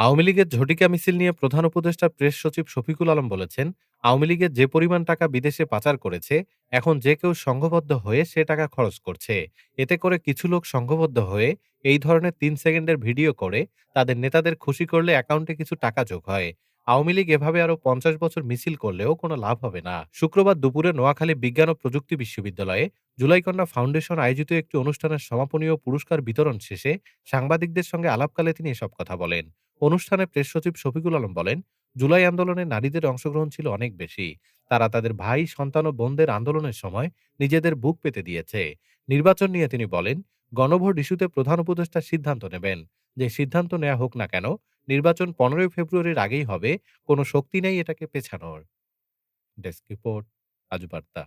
আওয়ামী লীগের ঝটিকা মিছিল নিয়ে প্রধান উপদেষ্টা প্রেস সচিব শফিকুল আলম বলেছেন, আওয়ামী লীগের যে পরিমাণ টাকা বিদেশে পাচার করেছে, এখন যে কেউ সংঘবদ্ধ হয়ে সে টাকা খরচ করছে। এতে করে কিছু লোক সংঘবদ্ধ হয়ে এই ধরনের তিন সেকেন্ডের ভিডিও করে, তাদের নেতাদের খুশি করলে অ্যাকাউন্টে কিছু টাকা যোগ হয়। আওয়ামী লীগ এভাবে আরও পঞ্চাশ বছর মিছিল করলেও কোনো লাভ হবে না। শুক্রবার দুপুরে নোয়াখালী বিজ্ঞান ও প্রযুক্তি বিশ্ববিদ্যালয়ে জুলাইকন্যা ফাউন্ডেশন আয়োজিত একটি অনুষ্ঠানের সমাপনী ও পুরস্কার বিতরণ শেষে সাংবাদিকদের সঙ্গে আলাপকালে তিনি এসব কথা বলেন। অনুষ্ঠানে প্রেস সচিব শফিকুল আলম বলেন, জুলাই আন্দোলনে নারীদের অংশগ্রহণ ছিল অনেক বেশি। তারা তাদের ভাই, সন্তান ও বোনদের আন্দোলনের সময় নিজেদের বুক পেতে দিয়েছে। নির্বাচন নিয়ে তিনি বলেন, গণভোট ইস্যুতে প্রধান উপদেষ্টা সিদ্ধান্ত নেবেন। যে সিদ্ধান্ত নেওয়া হোক না কেন, নির্বাচন পনেরোই ফেব্রুয়ারির আগেই হবে, কোনো শক্তি নেই এটাকে পেছানোর। ডেস্ক রিপোর্ট আজ বার্তা